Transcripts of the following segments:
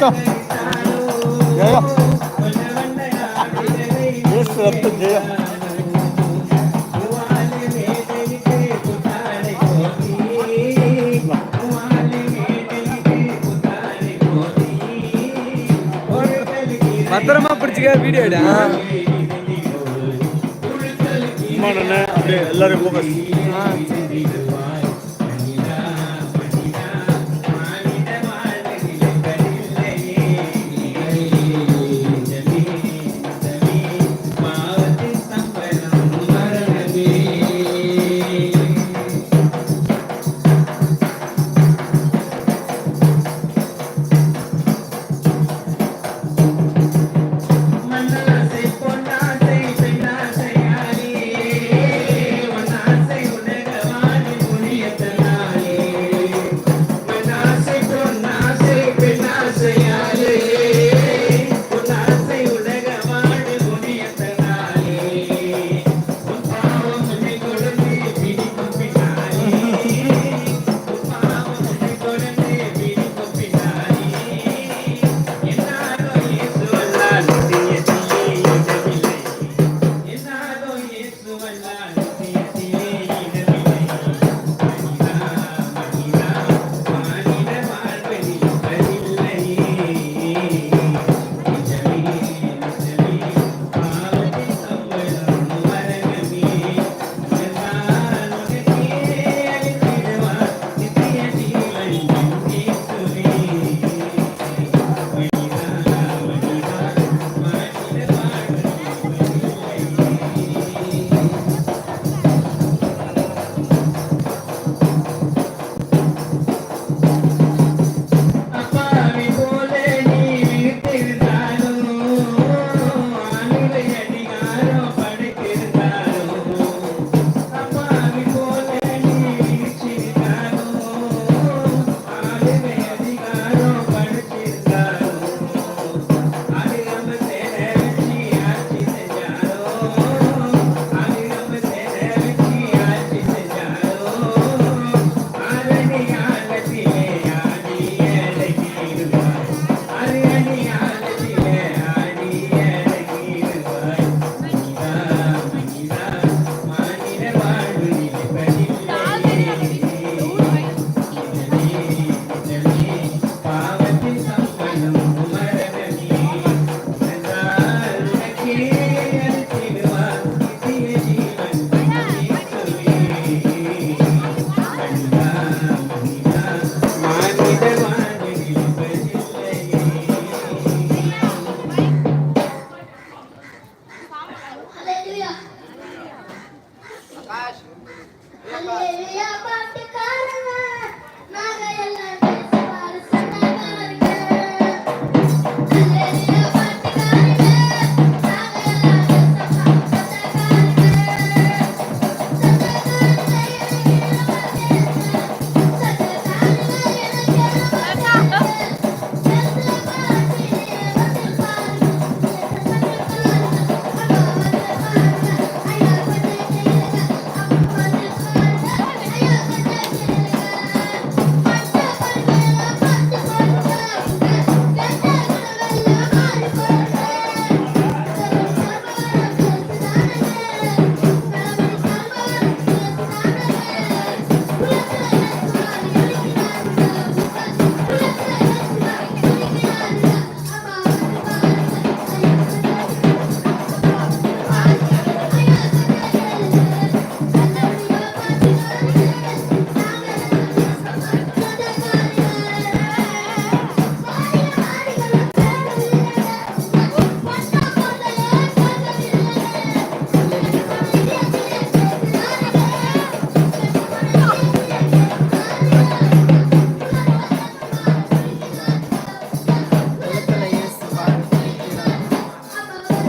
ரத்தம் ஜெயம். இயேசு ரத்தம் ஜெயம். பத்திரமா பிடிச்சிக்க வீடியோ எடு அப்படியே எல்லாரும் ஃபோக்கஸ்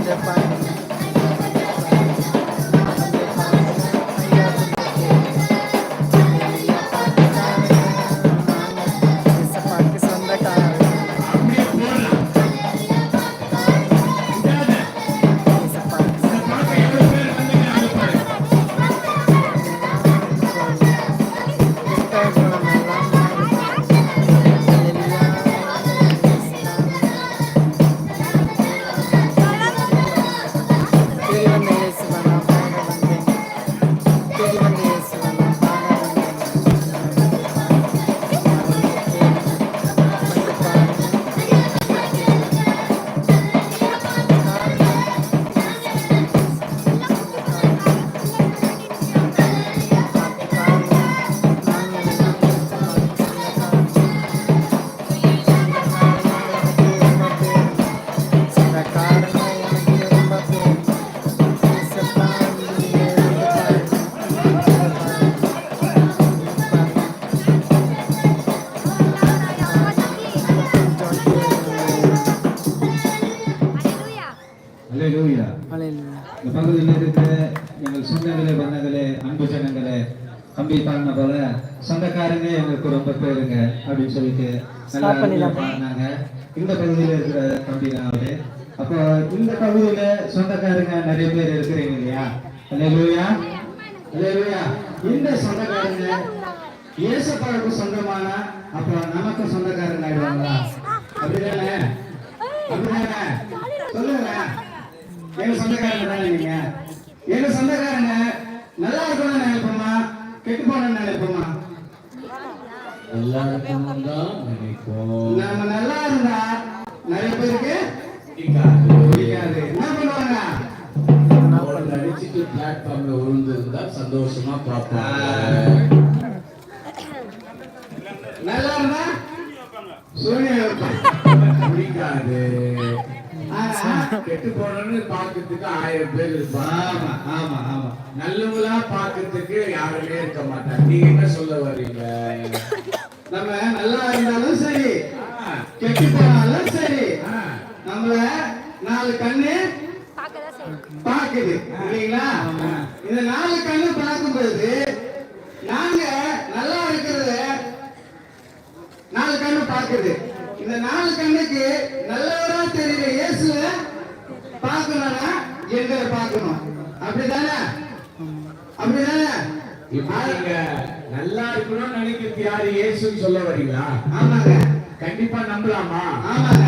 the fun. சொந்தக்காரங்க எங்களுக்கு ரொம்ப பேருங்க அப்படின்னு சொல்லிட்டு நல்லா பாடினாங்க. இந்த பகுதியில் இருக்கிற தம்பி தான் அவரு. அப்போ இந்த பகுதியில சொந்தக்காரங்க நிறைய பேர் இருக்கிறீங்க இல்லையா? அல்லேலூயா? அல்லேலூயா? இந்த சொந்தக்காரங்க இயேசப்பாவுக்கு சொந்தமான அப்புறம் நமக்கு சொந்தக்காரங்க ஆயிடுவாங்களா? அப்படிதானே? அப்படிதானே? சொல்லுங்க. எங்க சொந்தக்காரங்க தானே நீங்க எங்க சொந்தக்காரங்க நல்லா இருக்கணும்னு நினைப்போமா? கெட்டு போகணும்னு நினைப்போமா? எல்லாருக்கும் தான் நினைப்போம் நம்ம நல்லா இருந்தா நிறைய பேருக்கு பிடிக்காது. என்ன பண்ணுவாங்க பிளாட்ஃபார்ம்ல விழுந்திருந்தா சந்தோஷமா பார்ப்பாங்க நல்லா இருந்தா கெட்டு போனோம்னு பார்க்கறதுக்கு ஆயிரம் பேர் இருப்பாங்க. ஆமா ஆமா ஆமா. நல்லவங்களா பார்க்கறதுக்கு யாருமே இருக்க மாட்டாங்க. நீங்க என்ன சொல்ல வர்றீங்க? நம்ம நல்லா இருந்தாலும் சரி கெட்டு போனாலும் சரி ஆ, நம்மள நாலு கண்ணு பாக்குது இல்லைங்களா? இந்த நாலு கண்ணு பார்க்கும்போது நாங்க நல்லா இருக்கிறத நாலு கண்ணு பாக்குது இந்த நாலு கண்ணுக்கு நல்லவரா தெரியுற இயேசுவ பார்க்கணும்னா எங்களை பார்க்கணும். அப்படிதானே? அப்படிதானே? நீங்க நல்லா இருக்கணும்னு நினைக்கிறது யாரு இயேசுன்னு சொல்ல வர்றீங்களா ஆமாங்க. கண்டிப்பா நம்பலாமா? ஆமாங்க.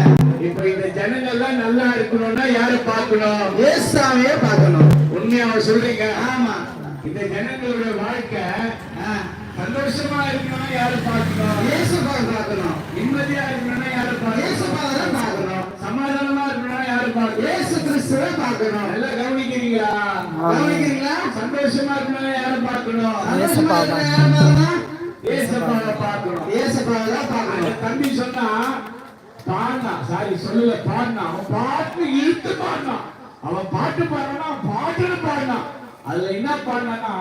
இப்ப இந்த ஜனங்கள்லாம் நல்லா இருக்கணும்னா யாரை பார்க்கணும்? இயேசுவையே பார்க்கணும். உண்மையாவ சொல்றீங்க. ஆமா. இந்த ஜனங்களுடைய வாழ்க்கை சந்தோஷமா இருக்கணும்னா யாரு பார்க்கணும்? இயேசுவை பார்க்கணும். நிம்மதியா இருக்கணும்னா யாரு இயேசுவை பார்க்கணும் தான் பார்க்கணும். சமாதானமா இருக்கணும்னா யாரு பார்க்கணும்? இயேசு பார்க்கணும். நல்லா கவனிக்கிறீங்களா? கவனிக்கிறீங்களா? சந்தோஷமா இருக்கணும்னா யாரு பார்க்கணும்? சந்தோஷமா பார்க்கணும்? ஏசப்பாவை பார்க்கணும். தான் தம்பி சொன்னா பாடினா சாரி சொல்லல பாடினா அவன் பாட்டு இழுத்து பாடினான் அவன் பாட்டு பாடினா பாட்டுன்னு பாடினான் அதுல என்ன பாடினானா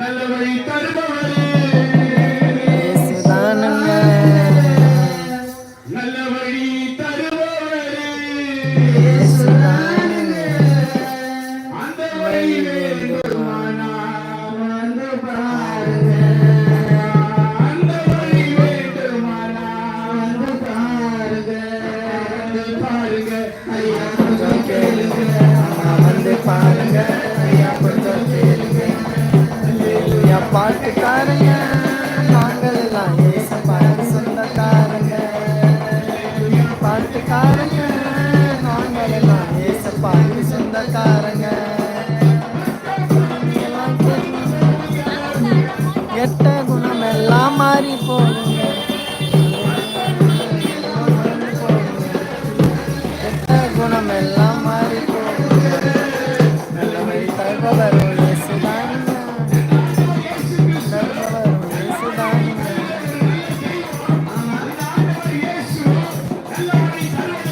நல்ல வழி தருபவரே. Thank you.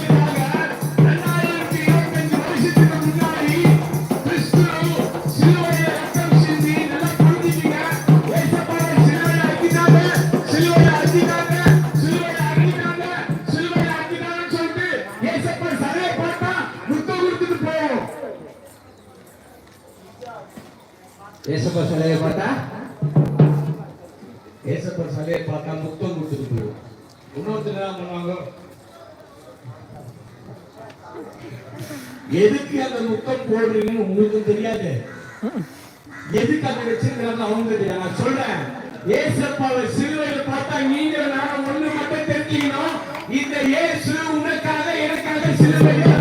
எதுக்கு அந்த முத்தம் போடுறீங்கன்னு உங்களுக்கும் தெரியாது. எதுக்கு அதை வச்சிருக்கிறாங்க அவங்க தெரியாது. நான் சொல்றேன். ஏசப்பாவை சிலுவையில பார்த்தா நீங்க நானும் ஒண்ணு மட்டும் தெரிஞ்சுக்கணும். இந்த ஏசு உனக்காக எனக்காக சிலுவையில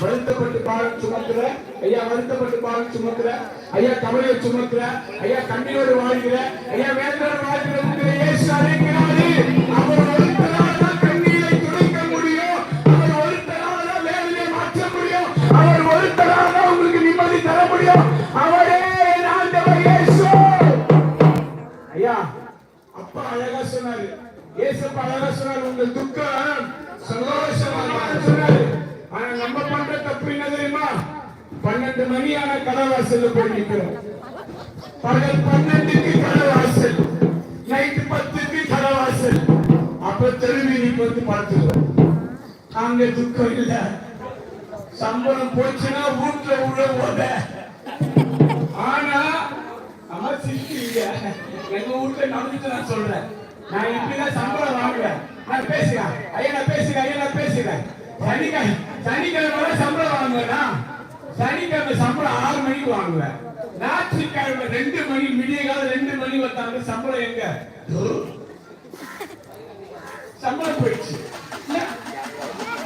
சுமக்கிற ஐயா வருத்தப்பட்டு பாவம் சுமக்கிற ஐயா கவலையை சுமக்கிற ஐயா கண்ணீரோடு வாழ்கிற ஐயா வேதனோடு வாழ்கிற உங்களை இயேசு அழைக்கிறாரு. அவர் ஒருத்தரால் தான் கண்ணீரை துடைக்க முடியும். அவர் ஒருத்தரால் தான் வேதனையை மாற்ற முடியும். அவர் ஒருத்தரால் தான் உங்களுக்கு நிம்மதி தர முடியும். அவரே ஆண்டவர் இயேசு. ஐயா அப்பா அழகா சொன்னாரு. அழகா சொன்னாரு உங்க துக்கம் சந்தோஷமா சொன்னாரு. ஆனா நம்ம பண்ற தப்பு என்ன தெரியுமா? பன்னெண்டு மணியான கடவாசல் போய் நிக்கிறோம். பகல் பன்னெண்டுக்கு கடவாசல். நைட்டு பத்துக்கு கடவாசல். அப்ப தெருவீதிக்கு வந்து பார்த்துக்கிறோம் அங்க துக்கம் இல்ல. சம்பளம் போச்சுன்னா வீட்டுல உள்ள போத ஆனா அம்மா சிரிக்கிறீங்க எங்க வீட்டுல நடந்துட்டு நான் சொல்றேன். நான் இப்படிதான் சம்பளம் வாங்குறேன் நான் பேசுறேன். ஐயா நான் பேசுறேன். ஐயா நான் பேசுறேன். சனிக்கிழமை சனிக்கிழமை தான் சம்பளம் வாங்குவேனா? சனிக்கிழமை சம்பளம் ஆறு மணிக்கு வாங்குவேன். ஞாயிற்றுக்கிழமை ரெண்டு மணி விடிய காலம் ரெண்டு மணி வந்தாங்க. சம்பளம் எங்க? சம்பளம் போயிடுச்சு. இல்ல?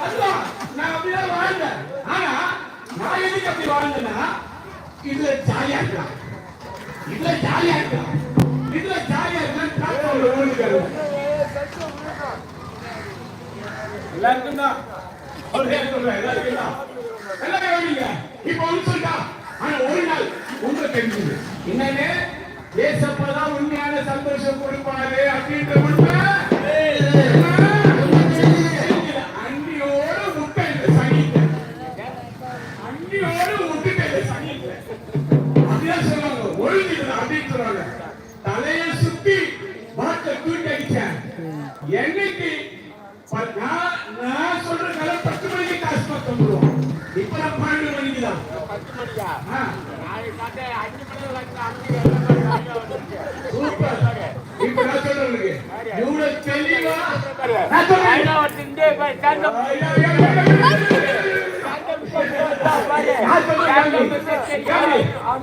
அதுதான் நான் அப்படிதான் வாழ்ந்தேன். ஆனா நான் எதுக்கு அப்படி வாழ்ந்தேன்னா இதுல ஜாலியா இருக்கலாம். இதுல ஜாலியா இருக்கலாம். இதுல ஜாலியா இருக்கலாம் காத்தோட எல்லாருக்கும் தான். ஒரே சொல்றேன் எல்லாருக்கும் தான் கவனிங்க இப்ப ஒண்ணு சொல்லிட்டா ஆனா ஒரு நாள் உங்களுக்கு தெரிஞ்சது என்னன்னு ஏசப்பதான் உண்மையான சந்தோஷம் கொடுப்பாரு அப்படின்ற உண்மை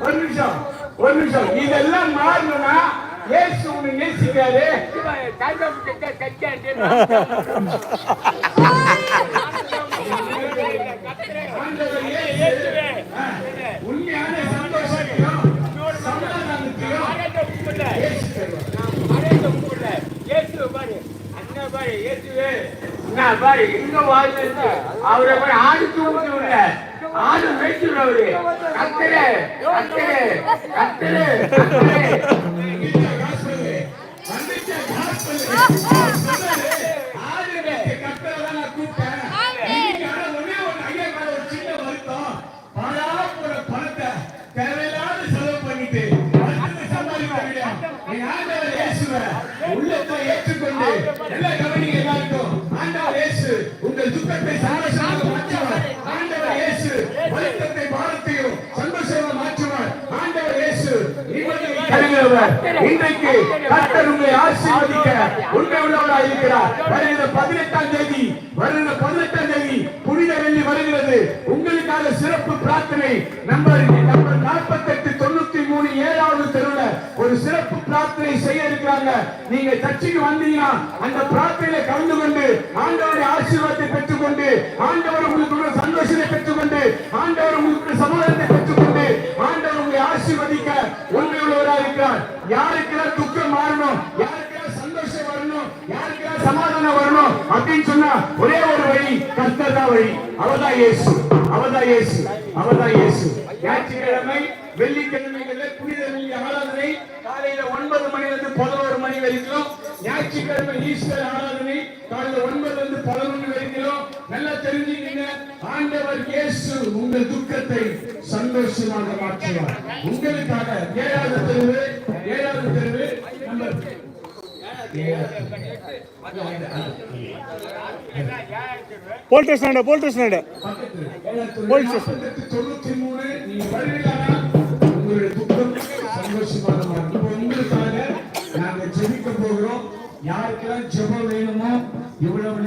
ஒரு நிமிஷம் ஒரு நிமிஷம் இதெல்லாம் மாறணும்னா உன்னை நேசிக்காரு ஆண்டவர் இயேசு, ஆ, உண்மையான சந்தோஷத்தையும் சமாதானத்தையும் இயேசு தருவார். அவரை போய் ஆடு தூக்கி விட ஆடு மேய்ச்சி விடவரு கத்தரு கத்தரு கத்தரு வந்துச்சா இன்னைக்கு ஏற்றுக்கொண்டு கவனிங்க எல்லாருக்கும். ஆண்டவர் இயேசு உங்கள் துக்கத்தை சந்தோஷமாக மாற்றுவார். ஆண்டவர் இயேசு பாரத்தையும் சந்தோஷமாக மாற்றுவார். ஆண்டவர் இயேசு இன்றைக்கு கர்த்தர் உங்களை ஆசீர்வதிக்க உண்மை உள்ளவராய் இருக்கிறார் வருகிற பதினெட்டாம் தேதி வருகிற பதினெட்டாம் தேதி புனித வெள்ளி வருகிறது உங்களுக்கான சிறப்பு பிரார்த்தனை நம்பர் நம்பர் நாற்பத்தி தொண்ணூத்தி மூணு ஏழாவது தெருவுல ஒரு சிறப்பு பிரார்த்தனை செய்ய இருக்கிறாங்க நீங்க சர்ச்சைக்கு வந்தீங்கன்னா அந்த பிரார்த்தனையில கலந்து கொண்டு ஆண்டவருடைய ஆசீர்வாதத்தை பெற்றுக்கொண்டு ஆண்டவர் உங்களுக்கு உள்ள சந்தோஷத்தை பெற்றுக்கொண்டு ஆண்டவர் உங்களுக்கு சமாதானத்தை பெற்றுக்கொண்டு ஆண்டவர் உங்களை ஆசீர்வதிக்க உண்மை உள்ளவராக இருக்கிறார். யாருக்கெல்லாம் துக்கம் மாறணும் யாருக்கெல்லாம் சந்தோஷம் வரணும் யாருக்கெல்லாம் சமாதானம் வரணும் அப்படின்னு சொன்னா ஒரே ஒரு வழி கர்த்தர் வழி. அவதான் இயேசு அவதான் இயேசு அவதான் இயேசு. ஞாயிற்றுக்கிழமை வெள்ளிக்கிழமைகளில் புனித வெள்ளி ஆராதனை காலையில ஒன்பது மணில இருந்து பதினோரு மணி வரைக்கும் ஞாயிற்றுக்கிழமை ஈஸ்டர் ஆராதனை. காலையில ஒன்பதுல இருந்து பதினொன்று வரைக்கும் நல்லா தெரிஞ்சுக்கீங்க. ஆண்டவர் இயேசு உங்கள் துக்கத்தை சந்தோஷமாக மாற்றுவார். உங்களுக்காக ஏழாவது தெருவு ஏழாவது தெருவு number. Police station police station பக்கத்து ஏழாவது போலீஸ் தெரு, நாற்பத்தெட்டு தொண்ணூத்தி மூணு நீங்க வருவீங்களா? உங்களுடைய துக்கம். ஜெபிக்க போகிறோம். யாருக்கெல்லாம் ஜெபம் வேணுமோ இவ்வளவு